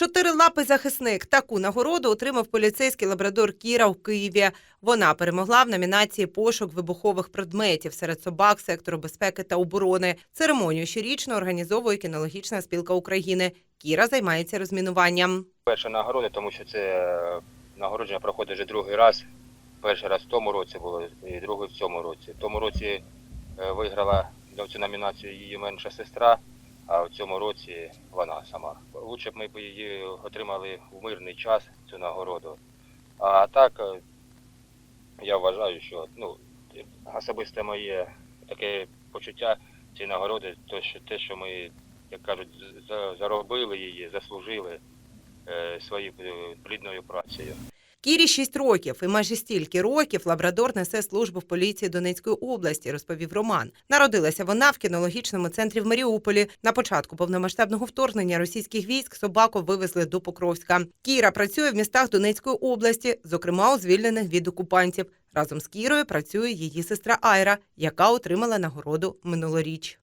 Чотирилапий захисник. Таку нагороду отримав поліцейський лабрадор Кіра в Києві. Вона перемогла в номінації Пошук вибухових предметів серед собак сектору безпеки та оборони. Церемонію щорічно організовує кінологічна спілка України. Кіра займається розмінуванням. Перша нагорода, тому що це е, нагородження проходить вже другий раз. Перший раз в тому році було і другий в цьому році. В тому році е, виграла цю номінацію її менша сестра, а в цьому році вона сама. Лучше б ми б її отримали в мирний час, цю нагороду. А так е, я вважаю, що ну, особисте моє таке почуття цієї нагороди, то що те, що ми, як кажуть, заробили її, заслужили е, своєю е, плідною працею. Кірі 6 років і майже стільки років лабрадор несе службу в поліції Донецької області, розповів Роман. Народилася вона в кінологічному центрі в Маріуполі. На початку повномасштабного вторгнення російських військ собаку вивезли до Покровська. Кіра працює в містах Донецької області, зокрема у звільнених від окупантів. Разом з Кірою працює її сестра Айра, яка отримала нагороду минулоріч.